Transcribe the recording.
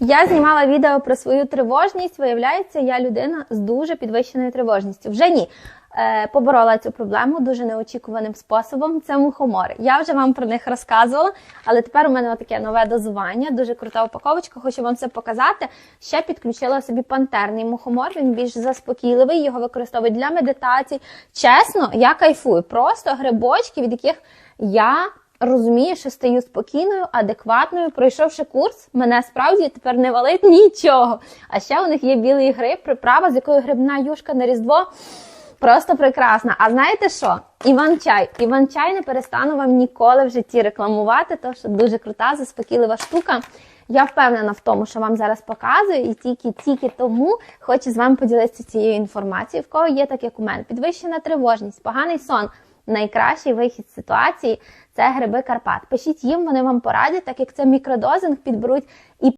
Я знімала відео про свою тривожність. Виявляється, я людина з дуже підвищеною тривожністю. Вже ні. Е, поборола цю проблему дуже неочікуваним способом. Це мухомори. Я вже вам про них розказувала, але тепер у мене таке нове дозування, дуже крута упаковочка. Хочу вам це показати. Ще підключила собі пантерний мухомор. Він більш заспокійливий. Його використовують для медитацій. Чесно, я кайфую. Просто грибочки, від яких я розумію, що стаю спокійною, адекватною. Пройшовши курс, мене справді тепер не валить нічого. А ще у них є білий гриб, приправа, з якою грибна юшка на різдво. Просто прекрасна. А знаєте що? Іван-чай. Іван-чай не перестану вам ніколи в житті рекламувати, тому що дуже крута, заспокійлива штука. Я впевнена в тому, що вам зараз показую, і тільки тільки тому хочу з вами поділитися цією інформацією, в кого є так, як у мене. Підвищена тривожність, поганий сон. Найкращий вихід з ситуації це гриби Карпат. Пишіть їм, вони вам порадять, так як це мікродозинг підберуть і